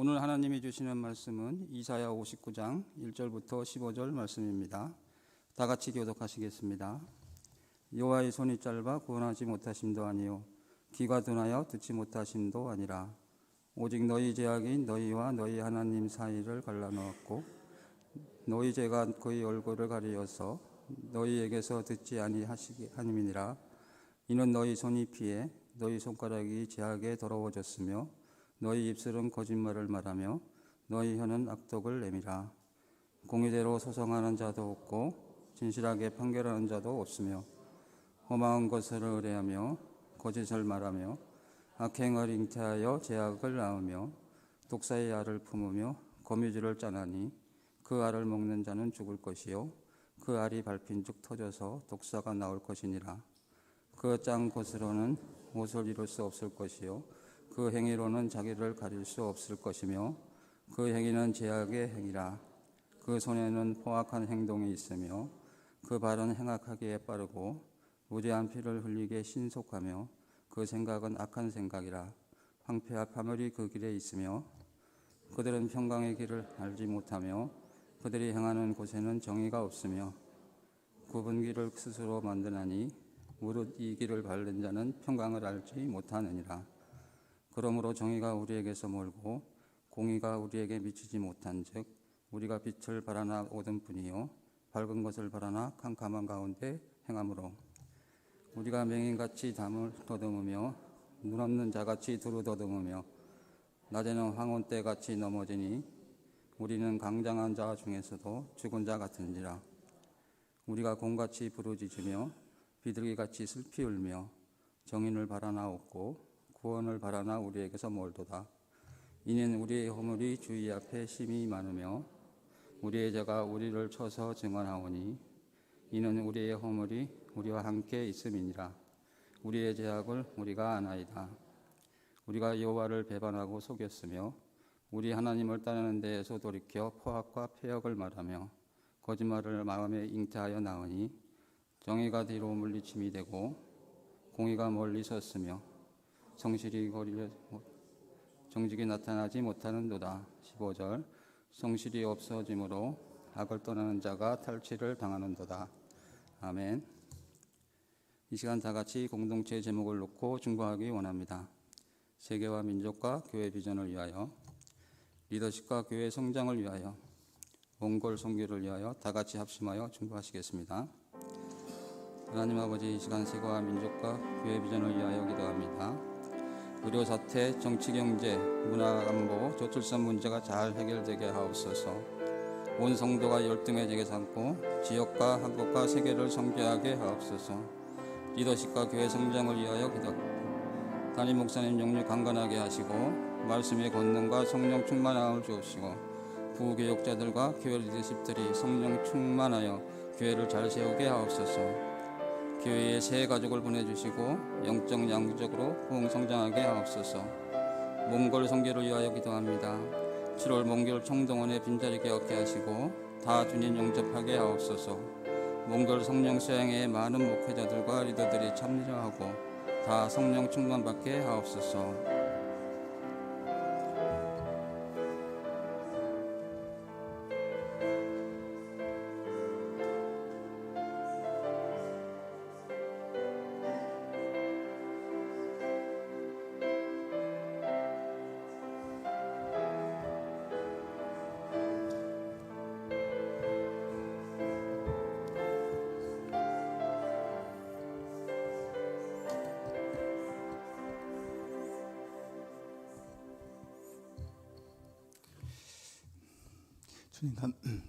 오늘 하나님이 주시는 말씀은 이사야 59장 1절부터 15절 말씀입니다. 다 같이 교독하시겠습니다. 여호와의 손이 짧아 구원하지 못하심도 아니요 귀가 둔하여 듣지 못하심도 아니라 오직 너희 제약이 너희와 너희 하나님 사이를 갈라놓았고 너희 죄가 그의 얼굴을 가리어서 너희에게서 듣지 아니하시기 하님이니라 이는 너희 손이 피해 너희 손가락이 제약에 더러워졌으며 너희 입술은 거짓말을 말하며 너희 혀는 악독을 내밀아 공의대로 소송하는 자도 없고 진실하게 판결하는 자도 없으며 허망한 것을 의뢰하며 거짓을 말하며 악행을 잉태하여 제약을 낳으며 독사의 알을 품으며 거미줄을 짜나니 그 알을 먹는 자는 죽을 것이요 그 알이 밟힌즉 터져서 독사가 나올 것이니라. 그짠 것으로는 옷을 이룰 수 없을 것이요 그 행위로는 자기를 가릴 수 없을 것이며 그 행위는 제약의 행위라. 그 손에는 포악한 행동이 있으며 그 발은 행악하기에 빠르고 무죄한 피를 흘리게 신속하며 그 생각은 악한 생각이라. 황폐와 파멸이 그 길에 있으며 그들은 평강의 길을 알지 못하며 그들이 행하는 곳에는 정의가 없으며 굽은 길을 스스로 만드나니 무릇 이 길을 밟는 자는 평강을 알지 못하느니라 그러므로 정의가 우리에게서 멀고 공의가 우리에게 미치지 못한즉 우리가 빛을 바라나 오던 뿐이요 밝은 것을 바라나 캄캄한 가운데 행함으로. 우리가 맹인같이 담을 더듬으며 눈 없는 자같이 두루 더듬으며 낮에는 황혼 때 같이 넘어지니 우리는 강장한 자 중에서도 죽은 자 같은지라. 우리가 곰같이 부르짖으며 비둘기같이 슬피 울며 정인을 바라나 없고 구원을 바라나 우리에게서 멀도다. 이는 우리의 허물이 주의 앞에 심히 많으며 우리의 죄가 우리를 쳐서 증언하오니 이는 우리의 허물이 우리와 함께 있음이니라. 우리의 죄악을 우리가 아나이다. 우리가 여호와를 배반하고 속였으며 우리 하나님을 따르는 데에서 돌이켜 포악과 폐역을 말하며 거짓말을 마음에 잉태하여 나오니 정의가 뒤로 물리침이 되고 공의가 멀리 섰으며 성실이 거리에 정직이 나타나지 못하는도다. 15절. 성실이 없어짐으로 악을 떠나는 자가 탈취를 당하는도다. 아멘. 이 시간 다 같이 공동체 제목을 놓고 중보하기 원합니다. 세계와 민족과 교회 비전을 위하여 리더십과 교회 성장을 위하여 몽골 선교를 위하여 다 같이 합심하여 중보하시겠습니다. 하나님 아버지 이 시간 세계와 민족과 교회 비전을 위하여 기도합니다. 의료 사태, 정치 경제, 문화 안보, 저출산 문제가 잘 해결되게 하옵소서. 온 성도가 열등해지게 삼고 지역과 한국과 세계를 성교하게 하옵소서. 리더십과 교회 성장을 위하여 기도. 담임 목사님 영유 강건하게 하시고 말씀의 권능과 성령 충만함을 주옵시고 부교육자들과 교회 리더십들이 성령 충만하여 교회를 잘 세우게 하옵소서. 교회에 새 가족을 보내주시고 영적 양적으로 부흥 성장하게 하옵소서. 몽골 성교를 위하여 기도합니다. 7월 몽골 총동원의 빈자리게 얻게 하시고 다 주님 영접하게 하옵소서. 몽골 성령 수양에 많은 목회자들과 리더들이 참여하고 다 성령 충만받게 하옵소서.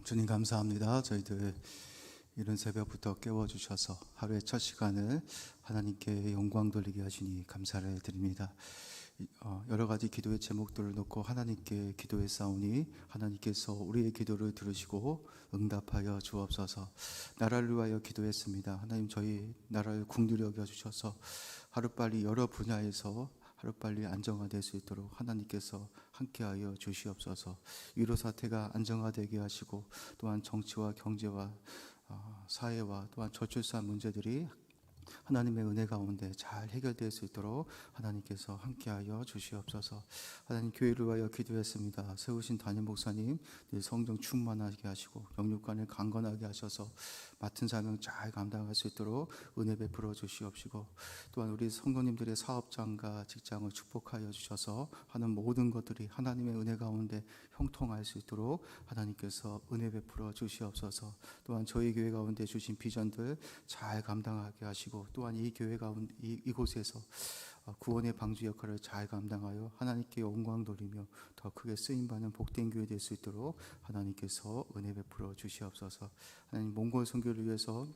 주님 감사합니다. 저희들 이런 새벽부터 깨워주셔서 하루의 첫 시간을 하나님께 영광 돌리게 하시니 감사를 드립니다. 어, 여러 가지 기도의 제목들을 놓고 하나님께 기도에 싸우니 하나님께서 우리의 기도를 들으시고 응답하여 주옵소서 나라를 위하여 기도했습니다. 하나님 저희 나라를 국률 여겨 주셔서 하루빨리 여러 분야에서 하루빨리 안정화될 수 있도록 하나님께서 함께하여 주시옵소서. 위로 사태가 안정화되게 하시고 또한 정치와 경제와 어, 사회와 또한 저출산 문제들이 하나님의 은혜 가운데 잘 해결될 수 있도록 하나님께서 함께하여 주시옵소서. 하나님 교회를 위하여 기도했습니다. 세우신 담임 목사님 늘 성령 충만하게 하시고 영육간을 강건하게 하셔서 맡은 사명 잘 감당할 수 있도록 은혜 베풀어 주시옵시고 또한 우리 성도님들의 사업장과 직장을 축복하여 주셔서 하는 모든 것들이 하나님의 은혜 가운데 형통할 수 있도록 하나님께서 은혜 베풀어 주시옵소서. 또한 저희 교회 가운데 주신 비전들 잘 감당하게 하시고 또한 이 교회 가운데 이, 이곳에서 어, 구원의 방주 역할을 잘 감당하여 하나님께 영광 돌리며 더 크게 쓰임 받는 복된 교회 될 수 있도록 하나님께서 은혜 베풀어 주시옵소서. 하나님 몽골 선교를 위해서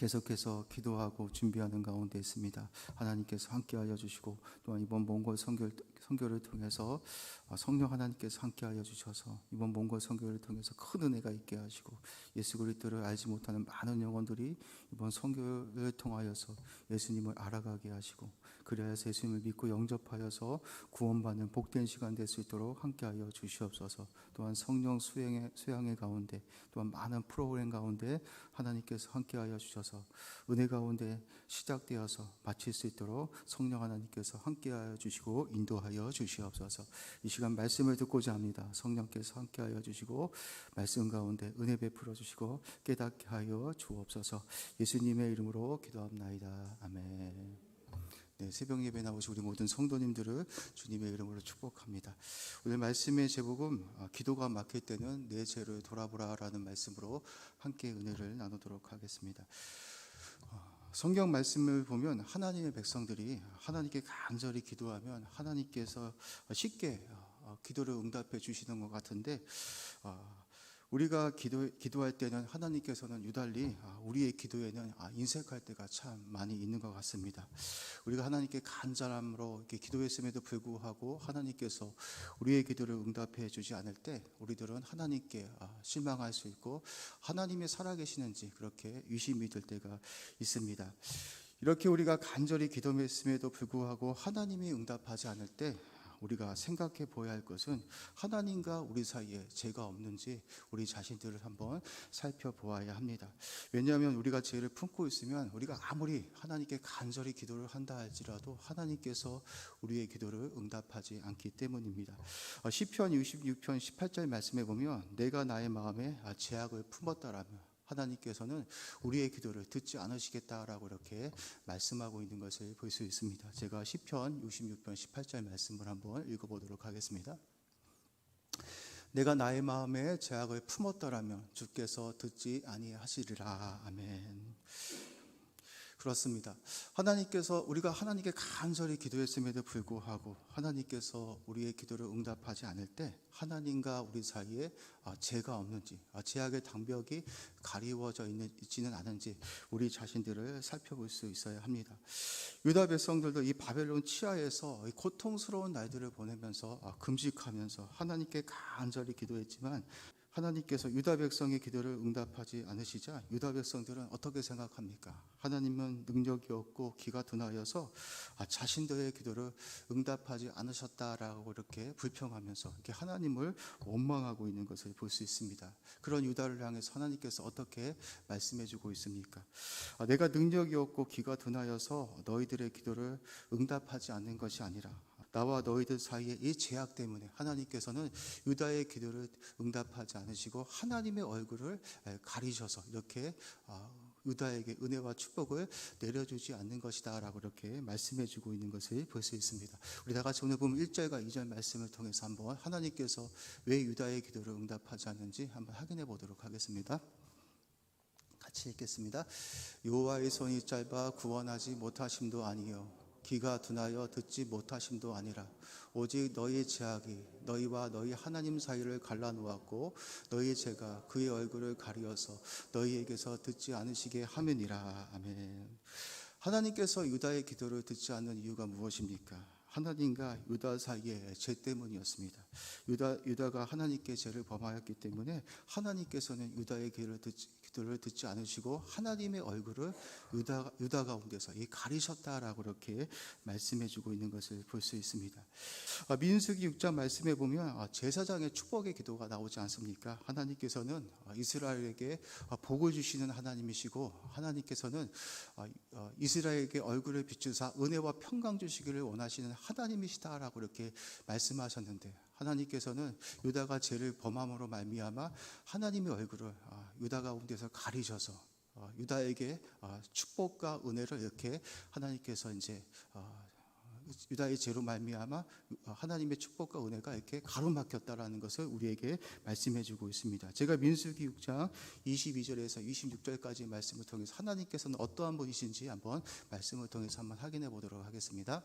계속해서 기도하고 준비하는 가운데 있습니다. 하나님께서 함께하여 주시고 또한 이번 몽골 선교, 선교를 통해서 어, 성령 하나님께서 함께하여 주셔서 이번 몽골 선교를 통해서 큰 은혜가 있게 하시고 예수 그리스도를 알지 못하는 많은 영혼들이 이번 선교를 통하여서 예수님을 알아가게 하시고 그래야서 예수님을 믿고 영접하여서 구원받는 복된 시간 될 수 있도록 함께하여 주시옵소서. 또한 성령 수행의 수양의 가운데 또한 많은 프로그램 가운데 하나님께서 함께하여 주셔서 은혜 가운데 시작되어서 마칠 수 있도록 성령 하나님께서 함께하여 주시고 인도하여 주시옵소서. 이 시간 말씀을 듣고자 합니다. 성령께서 함께하여 주시고 말씀 가운데 은혜 베풀어 주시고 깨닫게 하여 주옵소서. 예수님의 이름으로 기도합나이다. 아멘. 네, 새벽 예배 나오신 우리 모든 성도님들을 주님의 이름으로 축복합니다. 오늘 말씀의 제목은 아, 기도가 막힐 때는 내 죄를 돌아보라라는 말씀으로 함께 은혜를 나누도록 하겠습니다. 어, 성경 말씀을 보면 하나님의 백성들이 하나님께 간절히 기도하면 하나님께서 쉽게 어, 기도를 응답해 주시는 것 같은데 어, 우리가 기도, 기도할 때는 하나님께서는 유달리 아, 우리의 기도에는 아, 인색할 때가 참 많이 있는 것 같습니다. 우리가 하나님께 간절함으로 기도했음에도 불구하고 하나님께서 우리의 기도를 응답해 주지 않을 때 우리들은 하나님께 아, 실망할 수 있고 하나님이 살아계시는지 그렇게 의심이 들 때가 있습니다. 이렇게 우리가 간절히 기도했음에도 불구하고 하나님이 응답하지 않을 때 우리가 생각해 보아야 할 것은 하나님과 우리 사이에 죄가 없는지 우리 자신들을 한번 살펴보아야 합니다. 왜냐하면 우리가 죄를 품고 있으면 우리가 아무리 하나님께 간절히 기도를 한다 할지라도 하나님께서 우리의 기도를 응답하지 않기 때문입니다. 어, 시편 66편 18절 말씀에 보면 내가 나의 마음에 죄악을 품었다라면 하나님께서는 우리의 기도를 듣지 않으시겠다라고 이렇게 말씀하고 있는 것을 볼 수 있습니다. 제가 시편 66편 18절 말씀을 한번 읽어보도록 하겠습니다. 내가 나의 마음에 죄악을 품었더라면 주께서 듣지 아니하시리라. 아멘. 그렇습니다. 하나님께서 우리가 하나님께 간절히 기도했음에도 불구하고 하나님께서 우리의 기도를 응답하지 않을 때 하나님과 우리 사이에 아, 죄가 없는지 아, 죄악의 장벽이 가리워져 있지는 않은지 우리 자신들을 살펴볼 수 있어야 합니다. 유다 백성들도 이 바벨론 치하에서 고통스러운 날들을 보내면서 아, 금식하면서 하나님께 간절히 기도했지만 하나님께서 유다 백성의 기도를 응답하지 않으시자 유다 백성들은 어떻게 생각합니까? 하나님은 능력이 없고 기가 둔하여서 아, 자신들의 기도를 응답하지 않으셨다라고 이렇게 불평하면서 이렇게 하나님을 원망하고 있는 것을 볼 수 있습니다. 그런 유다를 향해서 하나님께서 어떻게 말씀해주고 있습니까? 아, 내가 능력이 없고 기가 둔하여서 너희들의 기도를 응답하지 않는 것이 아니라 나와 너희들 사이에 이 제약 때문에 하나님께서는 유다의 기도를 응답하지 않으시고 하나님의 얼굴을 가리셔서 이렇게 아, 유다에게 은혜와 축복을 내려주지 않는 것이다 라고 이렇게 말씀해 주고 있는 것을 볼 수 있습니다. 우리 다 같이 오늘 보면 1절과 2절 말씀을 통해서 한번 하나님께서 왜 유다의 기도를 응답하지 않는지 한번 확인해 보도록 하겠습니다. 같이 읽겠습니다. 여호와의 손이 짧아 구원하지 못하심도 아니요 귀가 둔하여 듣지 못하심도 아니라 오직 너희 제약이 너희와 너희 하나님 사이를 갈라놓았고 너희 죄가 그의 얼굴을 가리어서 너희에게서 듣지 않으시게 하면이라 아멘. 하나님께서 유다의 기도를 듣지 않는 이유가 무엇입니까? 하나님과 유다 사이의 죄 때문이었습니다. 유다 유다가 하나님께 죄를 범하였기 때문에 하나님께서는 유다의 기도를 듣지, 기도를 듣지 않으시고 하나님의 얼굴을 유다 유다 가운데서 이 가리셨다라고 이렇게 말씀해주고 있는 것을 볼 수 있습니다. 아, 민수기 6장 말씀해 보면 아, 제사장의 축복의 기도가 나오지 않습니까? 하나님께서는 아, 이스라엘에게 아, 복을 주시는 하나님이시고 하나님께서는 아, 어, 이스라엘에게 얼굴을 비추사 은혜와 평강 주시기를 원하시는 하나님이시다라고 이렇게 말씀하셨는데 하나님께서는 유다가 죄를 범함으로 말미암아 하나님의 얼굴을 아, 유다 가운데서 가리셔서 어, 유다에게 아, 축복과 은혜를 이렇게 하나님께서 이제 어, 유다의 죄로 말미암아 하나님의 축복과 은혜가 이렇게 가로막혔다라는 것을 우리에게 말씀해주고 있습니다. 제가 민수기 6장 22절에서 26절까지 말씀을 통해서 하나님께서는 어떠한 분이신지 한번 말씀을 통해서 한번 확인해 보도록 하겠습니다.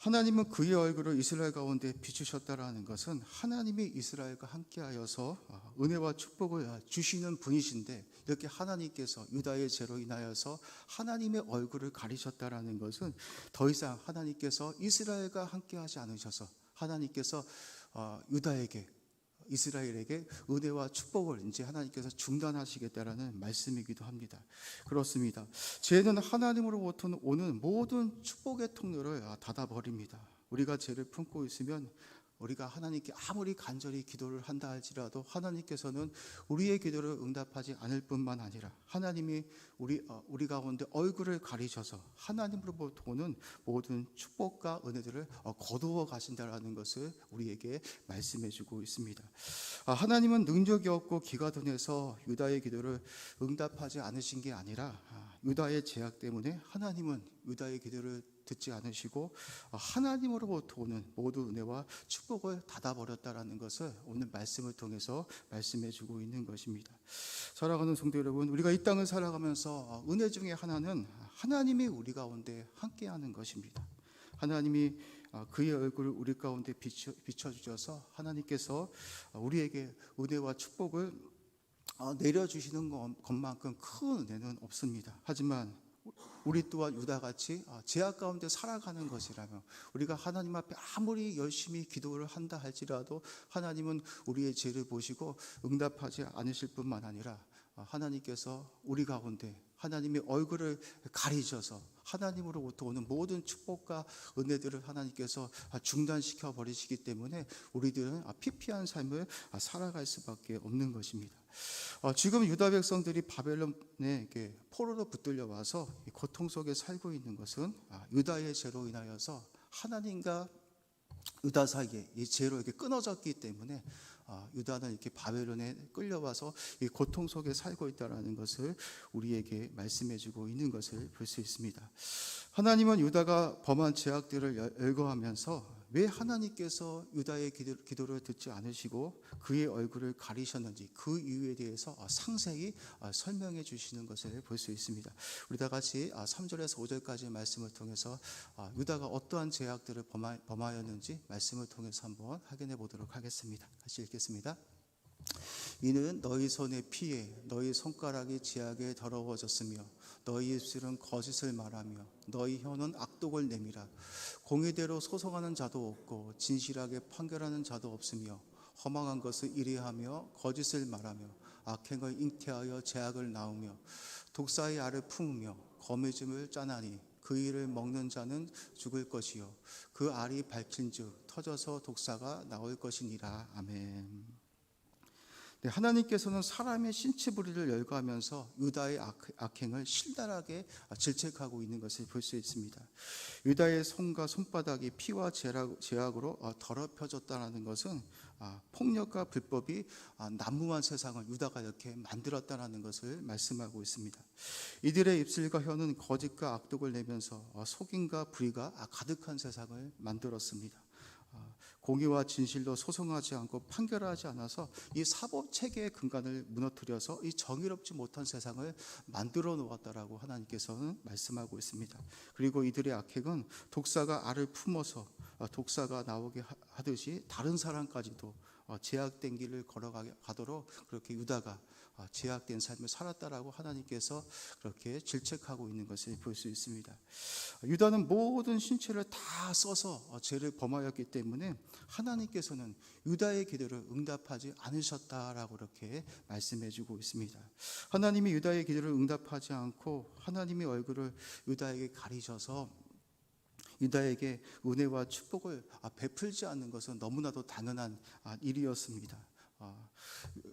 하나님은 그의 얼굴을 이스라엘 가운데 비추셨다라는 것은 하나님이 이스라엘과 함께하여서 아, 은혜와 축복을 주시는 분이신데 이렇게 하나님께서 유다의 죄로 인하여서 하나님의 얼굴을 가리셨다라는 것은 더 이상 하나님께서 이스라엘과 함께하지 않으셔서 하나님께서 어, 유다에게 이스라엘에게 은혜와 축복을 이제 하나님께서 중단하시겠다라는 말씀이기도 합니다. 그렇습니다. 죄는 하나님으로부터 오는 모든 축복의 통로를 닫아버립니다. 우리가 죄를 품고 있으면 우리가 하나님께 아무리 간절히 기도를 한다 할지라도 하나님께서는 우리의 기도를 응답하지 않을 뿐만 아니라 하나님이 우리 어, 우리 가운데 얼굴을 가리셔서 하나님으로부터 오는 모든 축복과 은혜들을 어, 거두어 가신다라는 것을 우리에게 말씀해주고 있습니다. 아, 하나님은 능력이 없고 기가 둔해서 유다의 기도를 응답하지 않으신 게 아니라 아, 유다의 제약 때문에 하나님은 유다의 기도를 듣지 않으시고 하나님으로부터 오는 모든 은혜와 축복을 닫아버렸다라는 것을 오늘 말씀을 통해서 말씀해주고 있는 것입니다. 사랑하는 성도 여러분, 우리가 이 땅을 살아가면서 은혜 중에 하나는 하나님이 우리 가운데 함께하는 것입니다. 하나님이 그의 얼굴을 우리 가운데 비춰, 비춰주셔서 하나님께서 우리에게 은혜와 축복을 내려주시는 것만큼 큰 은혜는 없습니다. 하지만 우리 또한 유다같이 제약 가운데 살아가는 것이라며 우리가 하나님 앞에 아무리 열심히 기도를 한다 할지라도 하나님은 우리의 죄를 보시고 응답하지 않으실 뿐만 아니라 하나님께서 우리 가운데 하나님의 얼굴을 가리셔서 하나님으로부터 오는 모든 축복과 은혜들을 하나님께서 중단시켜 버리시기 때문에 우리들은 피피한 삶을 살아갈 수밖에 없는 것입니다. 어, 지금 유다 백성들이 바벨론에 포로로 붙들려 와서 고통 속에 살고 있는 것은 아, 유다의 죄로 인하여서 하나님과 유다 사이에 이 죄로 이렇게 끊어졌기 때문에 아, 유다는 이렇게 바벨론에 끌려와서 이 고통 속에 살고 있다라는 것을 우리에게 말씀해주고 있는 것을 볼 수 있습니다. 하나님은 유다가 범한 죄악들을 열거하면서 왜 하나님께서 유다의 기도, 를 듣지 않으시고 그의 얼굴을 가리셨는지 그 이유에 대해서 상세히 설명해 주시는 것을 볼 수 있습니다. 우리 다 같이 3절에서 5절까지 말씀을 통해서 유다가 어떠한 죄악들을 범하였는지 말씀을 통해서 한번 확인해 보도록 하겠습니다. 같이 읽겠습니다. 이는 너희 손의 피에 너희 손가락이 지하게 더러워졌으며 너희 입술은 거짓을 말하며 너희 혀는 악독을 내밀어 공의대로 소송하는 자도 없고 진실하게 판결하는 자도 없으며 허망한 것을 이래하며 거짓을 말하며 악행을 잉태하여 제약을 낳으며 독사의 알을 품으며 거미줌을 짜나니 그 일을 먹는 자는 죽을 것이요. 그 알이 밝힌즉 터져서 독사가 나올 것이니라. 아멘. 네, 하나님께서는 사람의 신체 부리를 열거하면서 유다의 악, 행을 실달하게 질책하고 있는 것을 볼 수 있습니다. 유다의 손과 손바닥이 피와 제약으로 어, 더럽혀졌다는 것은 아, 폭력과 불법이 아, 난무한 세상을 유다가 이렇게 만들었다는 것을 말씀하고 있습니다. 이들의 입술과 혀는 거짓과 악독을 내면서 어, 속임과 불의가 가득한 세상을 만들었습니다. 공의와 진실로 소송하지 않고 판결하지 않아서 이 사법 체계의 근간을 무너뜨려서 이 정의롭지 못한 세상을 만들어 놓았다라고 하나님께서는 말씀하고 있습니다. 그리고 이들의 악행은 독사가 알을 품어서 어, 독사가 나오게 하- 하듯이 다른 사람까지도 어, 제약된 길을 걸어가도록 그렇게 유다가 어, 제약된 삶을 살았다라고 하나님께서 그렇게 질책하고 있는 것을 볼 수 있습니다. 유다는 모든 신체를 다 써서 어, 죄를 범하였기 때문에 하나님께서는 유다의 기도를 응답하지 않으셨다라고 그렇게 말씀해 주고 있습니다. 하나님이 유다의 기도를 응답하지 않고 하나님의 얼굴을 유다에게 가리셔서 유다에게 은혜와 축복을 아, 베풀지 않는 것은 너무나도 당연한 아, 일이었습니다.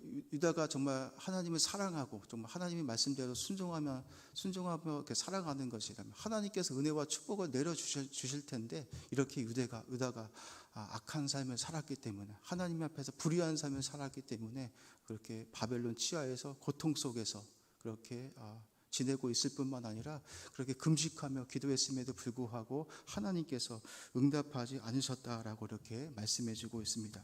아, 유- 유다가 정말 하나님을 사랑하고 정말 하나님의 말씀대로 순종하며 순종하며 이렇게 살아가는 것이라면 하나님께서 은혜와 축복을 내려 주실, 주실 텐데 이렇게 유대가 유다가 아, 악한 삶을 살았기 때문에 하나님 앞에서 불의한 삶을 살았기 때문에 그렇게 바벨론 치하에서 고통 속에서 그렇게 아, 지내고 있을 뿐만 아니라 그렇게 금식하며 기도했음에도 불구하고 하나님께서 응답하지 않으셨다라고 이렇게 말씀해 주고 있습니다.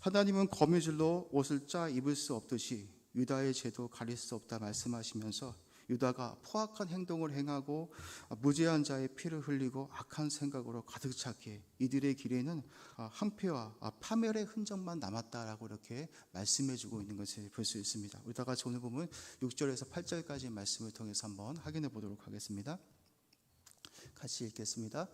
하나님은 거미줄로 옷을 짜 입을 수 없듯이 유다의 죄도 가릴 수 없다 말씀하시면서 유다가 포악한 행동을 행하고 무죄한 자의 피를 흘리고 악한 생각으로 가득 차게 이들의 길에는 한패와 파멸의 흔적만 남았다라고 이렇게 말씀해 주고 있는 것을 볼 수 있습니다. 우리 다 같이 오늘 보면 6절에서 8절까지 말씀을 통해서 한번 확인해 보도록 하겠습니다. 같이 읽겠습니다.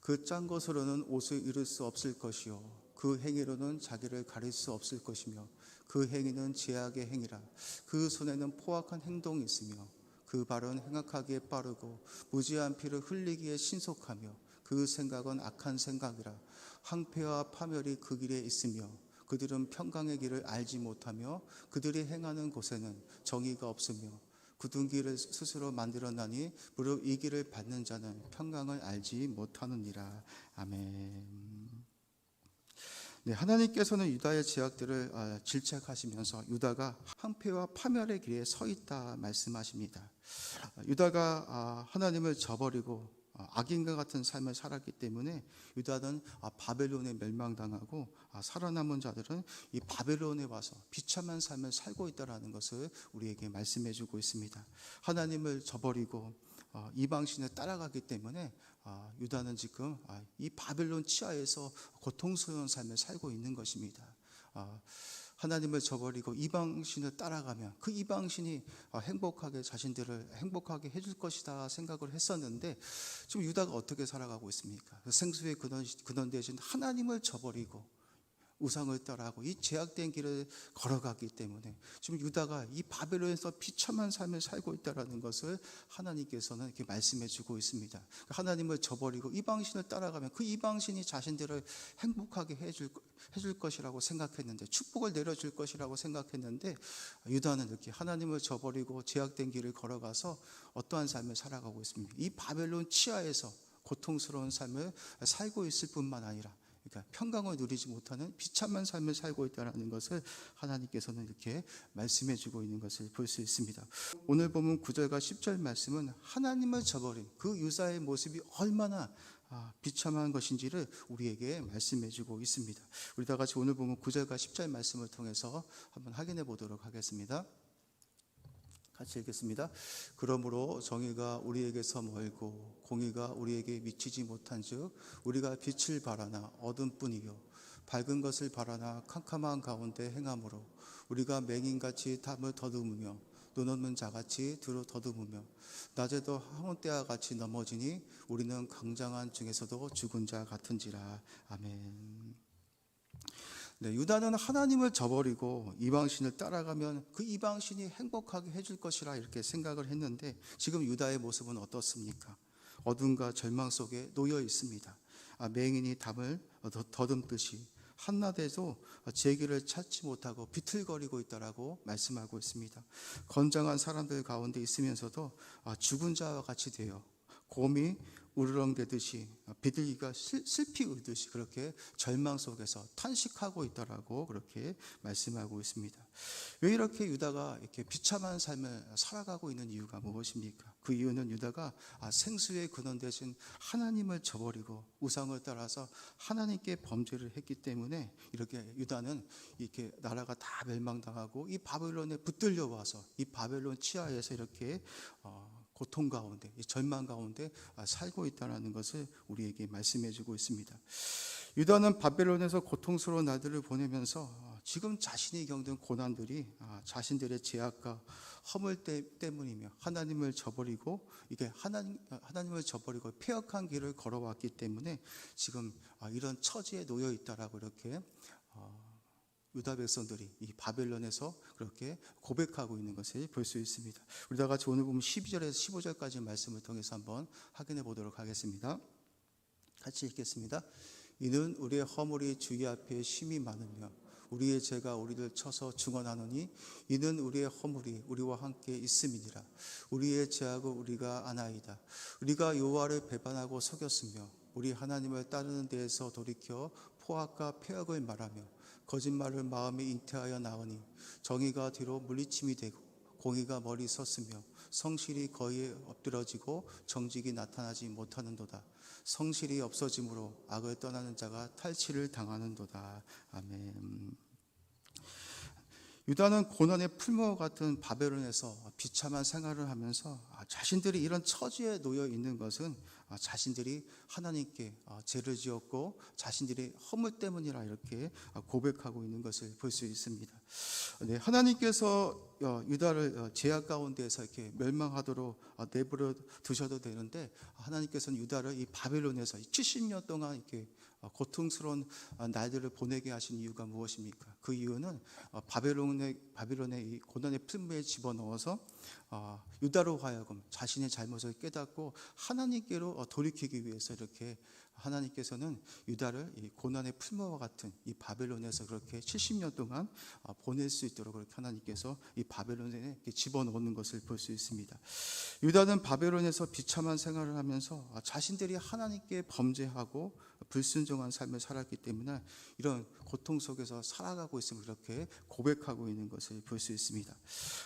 그 짠 것으로는 옷을 이룰 수 없을 것이요 그 행위로는 자기를 가릴 수 없을 것이며 그 행위는 제약의 행위라 그 손에는 포악한 행동이 있으며 그 발은 행악하기에 빠르고 무지한 피를 흘리기에 신속하며 그 생각은 악한 생각이라 항폐와 파멸이 그 길에 있으며 그들은 평강의 길을 알지 못하며 그들이 행하는 곳에는 정의가 없으며 굳은 길을 스스로 만들어나니 무릇 이 길을 받는 자는 평강을 알지 못하느니라 아멘. 네, 하나님께서는 유다의 제약들을 아, 질책하시면서 유다가 항폐와 파멸의 길에 서 있다 말씀하십니다. 아, 유다가 아, 하나님을 저버리고 아, 악인과 같은 삶을 살았기 때문에 유다는 아, 바벨론에 멸망당하고 아, 살아남은 자들은 이 바벨론에 와서 비참한 삶을 살고 있다라는 것을 우리에게 말씀해주고 있습니다. 하나님을 저버리고 어, 이방신을 따라가기 때문에 아, 유다는 지금 아, 이 바벨론 치하에서 고통스러운 삶을 살고 있는 것입니다. 아, 하나님을 저버리고 이방신을 따라가면 그 이방신이 아, 행복하게 자신들을 행복하게 해줄 것이다 생각을 했었는데 지금 유다가 어떻게 살아가고 있습니까? 그 생수의 근원, 근원 대신 하나님을 저버리고 우상을 따라하고 이 제약된 길을 걸어갔기 때문에 지금 유다가 이 바벨론에서 비참한 삶을 살고 있다라는 것을 하나님께서는 이렇게 말씀해 주고 있습니다. 하나님을 저버리고 이방신을 따라가면 그 이방신이 자신들을 행복하게 해줄, 해줄 것이라고 생각했는데 축복을 내려줄 것이라고 생각했는데 유다는 이렇게 하나님을 저버리고 제약된 길을 걸어가서 어떠한 삶을 살아가고 있습니다. 이 바벨론 치하에서 고통스러운 삶을 살고 있을 뿐만 아니라 그러니까 평강을 누리지 못하는 비참한 삶을 살고 있다는 것을 하나님께서는 이렇게 말씀해 주고 있는 것을 볼 수 있습니다. 오늘 보면 9절과 10절 말씀은 하나님을 저버린 그 유사의 모습이 얼마나 아, 비참한 것인지를 우리에게 말씀해 주고 있습니다. 우리 다 같이 오늘 보면 9절과 10절 말씀을 통해서 한번 확인해 보도록 하겠습니다. 같이 읽겠습니다. 그러므로 정의가 우리에게서 멀고 공의가 우리에게 미치지 못한즉 우리가 빛을 바라나 어둠뿐이요 밝은 것을 바라나 캄캄한 가운데 행함으로 우리가 맹인같이 담을 더듬으며 눈 없는 자같이 뒤로 더듬으며 낮에도 항온때와 같이 넘어지니 우리는 강장한 중에서도 죽은 자 같은지라 아멘. 네, 유다는 하나님을 저버리고 이방신을 따라가면 그 이방신이 행복하게 해줄 것이라 이렇게 생각을 했는데 지금 유다의 모습은 어떻습니까? 어둠과 절망 속에 놓여 있습니다. 아, 맹인이 담을 더- 더듬듯이 한낮에도 제기를 찾지 못하고 비틀거리고 있다라고 말씀하고 있습니다. 건장한 사람들 가운데 있으면서도 아, 죽은 자와 같이 되어 곰이 우르렁대듯이 비둘기가 슬- 슬피 울듯이 그렇게 절망 속에서 탄식하고 있다라고 그렇게 말씀하고 있습니다. 왜 이렇게 유다가 이렇게 비참한 삶을 살아가고 있는 이유가 무엇입니까? 그 이유는 유다가 아, 생수의 근원 대신 하나님을 저버리고 우상을 따라서 하나님께 범죄를 했기 때문에 이렇게 유다는 이렇게 나라가 다 멸망당하고 이 바벨론에 붙들려 와서 이 바벨론 치하에서 이렇게 어, 고통 가운데, 이 절망 가운데 아, 살고 있다는 것을 우리에게 말씀해 주고 있습니다. 유다는 바벨론에서 고통스러운 날들을 보내면서 어, 지금 자신이 겪는 고난들이 아, 자신들의 죄악과 허물 때, 때문이며 하나님을 저버리고 이게 하나님 아, 하나님을 저버리고 폐역한 길을 걸어왔기 때문에 지금 아, 이런 처지에 놓여 있다라고 이렇게 어, 유다 백성들이 이 바벨론에서 그렇게 고백하고 있는 것을 볼 수 있습니다. 우리 다 같이 오늘 보면 12절에서 15절까지 말씀을 통해서 한번 확인해 보도록 하겠습니다. 같이 읽겠습니다. 이는 우리의 허물이 주의 앞에 심히 많으며 우리의 죄가 우리를 쳐서 증언하노니 이는 우리의 허물이 우리와 함께 있음이니라 우리의 죄악을 우리가 아나이다 우리가 여호와를 배반하고 속였으며 우리 하나님을 따르는 데에서 돌이켜 포악과 폐역을 말하며 거짓말을 마음에 잉태하여 나오니 정의가 뒤로 물리침이 되고 공의가 머리 섰으며 성실이 거의 엎드러지고 정직이 나타나지 못하는도다. 성실이 없어짐으로 악을 떠나는 자가 탈취를 당하는도다. 아멘. 유다는 고난의 풀무와 같은 바벨론에서 비참한 생활을 하면서 아, 자신들이 이런 처지에 놓여 있는 것은 아, 자신들이 하나님께 아, 죄를 지었고 자신들의 허물 때문이라 이렇게 아, 고백하고 있는 것을 볼 수 있습니다. 네, 하나님께서 어, 유다를 어, 죄악 가운데에서 이렇게 멸망하도록 어, 내버려 두셔도 되는데 하나님께서는 유다를 이 바벨론에서 70년 동안 이렇게 어, 고통스러운 어, 날들을 보내게 하신 이유가 무엇입니까? 그 이유는 어, 바벨론의 바벨론의 이 고난의 풀무에 집어넣어서 어, 유다로 하여금 자신의 잘못을 깨닫고 하나님께로 어, 돌이키기 위해서 이렇게 하나님께서는 유다를 이 고난의 풀무와 같은 이 바벨론에서 그렇게 70년 동안 어, 보낼 수 있도록 그렇게 하나님께서 이 바벨론에 집어넣는 것을 볼 수 있습니다. 유다는 바벨론에서 비참한 생활을 하면서 아, 자신들이 하나님께 범죄하고 불순종한 삶을 살았기 때문에 이런 고통 속에서 살아가고 있음을 이렇게 고백하고 있는 것을 볼 수 있습니다.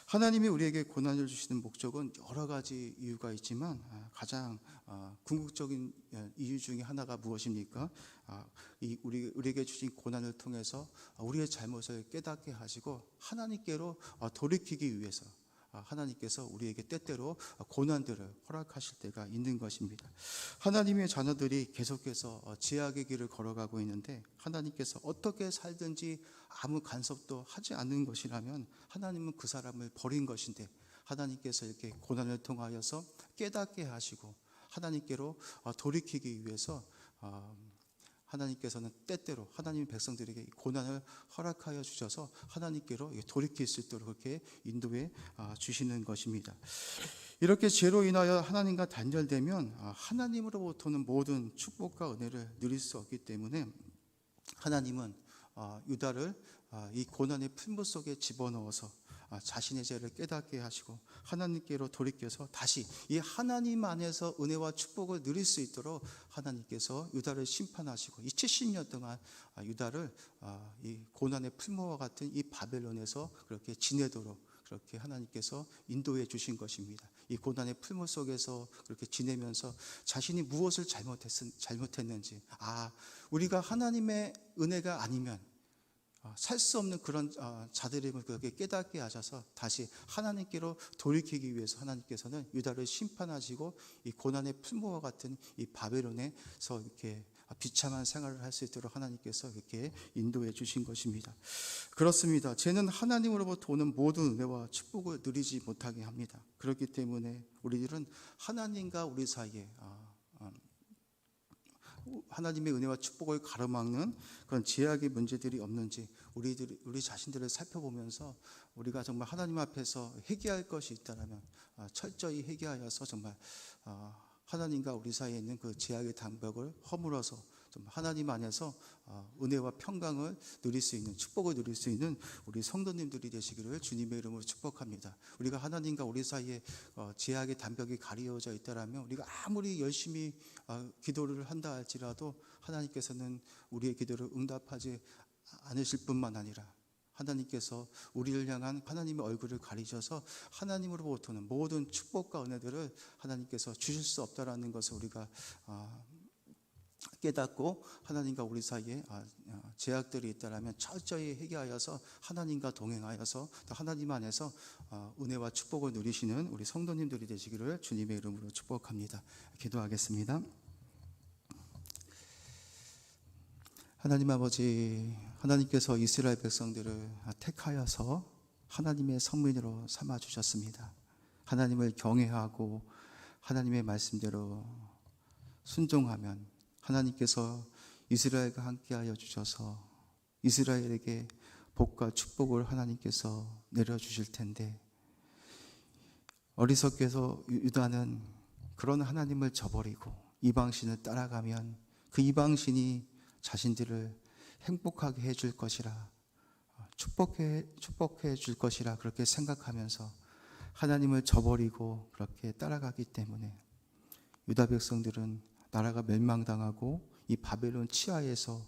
하나님이 우리에게 고난을 주시는 목적은 여러 가지 이유가 있지만 아, 가장 아, 궁극적인 예, 이유 중에 하나가 무엇입니까? 아, 이 우리 우리에게 주신 고난을 통해서 아, 우리의 잘못을 깨닫게 하시고 하나님께로 아, 돌이키기 위해서 아, 하나님께서 우리에게 때때로 고난들을 허락하실 때가 있는 것입니다. 하나님의 자녀들이 계속해서 어, 죄악의 길을 걸어가고 있는데 하나님께서 어떻게 살든지 아무 간섭도 하지 않는 것이라면 하나님은 그 사람을 버린 것인데 하나님께서 이렇게 고난을 통하여서 깨닫게 하시고 하나님께로 어, 돌이키기 위해서 어, 하나님께서는 때때로 하나님의 백성들에게 이 고난을 허락하여 주셔서 하나님께로 돌이킬 수 있도록 그렇게 인도해 아, 주시는 것입니다. 이렇게 죄로 인하여 하나님과 단절되면 아, 하나님으로부터는 모든 축복과 은혜를 누릴 수 없기 때문에 하나님은 아, 유다를 아, 이 고난의 풀무 속에 집어넣어서 아, 자신의 죄를 깨닫게 하시고 하나님께로 돌이켜서 다시 이 하나님 안에서 은혜와 축복을 누릴 수 있도록 하나님께서 유다를 심판하시고 이 70년 동안 아, 유다를 아, 이 고난의 풀무와 같은 이 바벨론에서 그렇게 지내도록 그렇게 하나님께서 인도해 주신 것입니다. 이 고난의 풀무 속에서 그렇게 지내면서 자신이 무엇을 잘못했, 잘못했는지, 아, 우리가 하나님의 은혜가 아니면 살 수 없는 그런 어, 자들임을 그렇게 깨닫게 하셔서 다시 하나님께로 돌이키기 위해서 하나님께서는 유다를 심판하시고 이 고난의 풀무와 같은 이 바벨론에서 이렇게 비참한 생활을 할 수 있도록 하나님께서 이렇게 인도해 주신 것입니다. 그렇습니다. 죄는 하나님으로부터 오는 모든 은혜와 축복을 누리지 못하게 합니다. 그렇기 때문에 우리들은 하나님과 우리 사이에 아, 아, 하나님의 은혜와 축복을 가로막는 그런 제약의 문제들이 없는지 우리들 우리 자신들을 살펴보면서 우리가 정말 하나님 앞에서 회개할 것이 있다면 아, 철저히 회개하여서 정말 아, 하나님과 우리 사이에 있는 그 제약의 장벽을 허물어서 좀 하나님 안에서 어, 은혜와 평강을 누릴 수 있는 축복을 누릴 수 있는 우리 성도님들이 되시기를 주님의 이름으로 축복합니다. 우리가 하나님과 우리 사이에 어, 제약의 담벽이 가려져 있다라면 우리가 아무리 열심히 어, 기도를 한다 할지라도 하나님께서는 우리의 기도를 응답하지 않으실 뿐만 아니라 하나님께서 우리를 향한 하나님의 얼굴을 가리셔서 하나님으로부터는 모든 축복과 은혜들을 하나님께서 주실 수 없다라는 것을 우리가 아, 깨닫고 하나님과 우리 사이에 아, 아, 제약들이 있다라면 철저히 회개하여서 하나님과 동행하여서 또 하나님 안에서 아, 은혜와 축복을 누리시는 우리 성도님들이 되시기를 주님의 이름으로 축복합니다. 기도하겠습니다. 하나님 아버지, 하나님께서 이스라엘 백성들을 택하여서 하나님의 성민으로 삼아 주셨습니다. 하나님을 경외하고 하나님의 말씀대로 순종하면 하나님께서 이스라엘과 함께하여 주셔서 이스라엘에게 복과 축복을 하나님께서 내려 주실 텐데 어리석게서 유다는 그런 하나님을 저버리고 이방신을 따라가면 그 이방신이 자신들을 행복하게 해줄 것이라 축복해 축복해 줄 것이라 그렇게 생각하면서 하나님을 저버리고 그렇게 따라가기 때문에 유다 백성들은 나라가 멸망당하고 이 바벨론 치하에서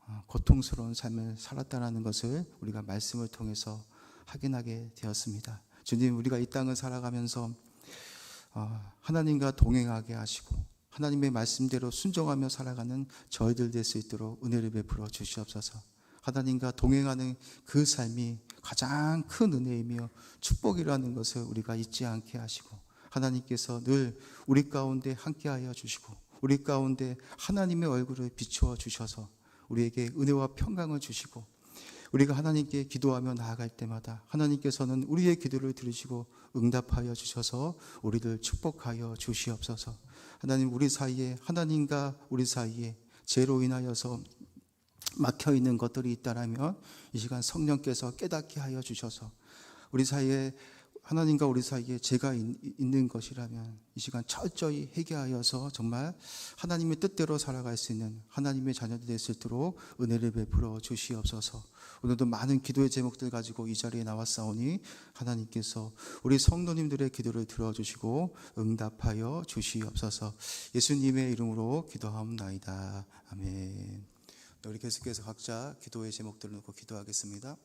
어, 고통스러운 삶을 살았다라는 것을 우리가 말씀을 통해서 확인하게 되었습니다. 주님, 우리가 이 땅을 살아가면서 어, 하나님과 동행하게 하시고 하나님의 말씀대로 순종하며 살아가는 저희들 될 수 있도록 은혜를 베풀어 주시옵소서. 하나님과 동행하는 그 삶이 가장 큰 은혜이며 축복이라는 것을 우리가 잊지 않게 하시고 하나님께서 늘 우리 가운데 함께하여 주시고 우리 가운데 하나님의 얼굴을 비추어 주셔서 우리에게 은혜와 평강을 주시고 우리가 하나님께 기도하며 나아갈 때마다 하나님께서는 우리의 기도를 들으시고 응답하여 주셔서 우리를 축복하여 주시옵소서. 하나님 우리 사이에 하나님과 우리 사이에 죄로 인하여서 막혀 있는 것들이 있다라면 이 시간 성령께서 깨닫게 하여 주셔서 우리 사이에 하나님과 우리 사이에 죄가 있- 있는 것이라면 이 시간 철저히 회개하여서 정말 하나님의 뜻대로 살아갈 수 있는 하나님의 자녀들이 될 수 있도록 은혜를 베풀어 주시옵소서. 오늘도 많은 기도의 제목들 가지고 이 자리에 나왔사오니 하나님께서 우리 성도님들의 기도를 들어주시고 응답하여 주시옵소서. 예수님의 이름으로 기도하옵나이다. 아멘. 우리 계속해서 각자 기도의 제목들을 놓고 기도하겠습니다.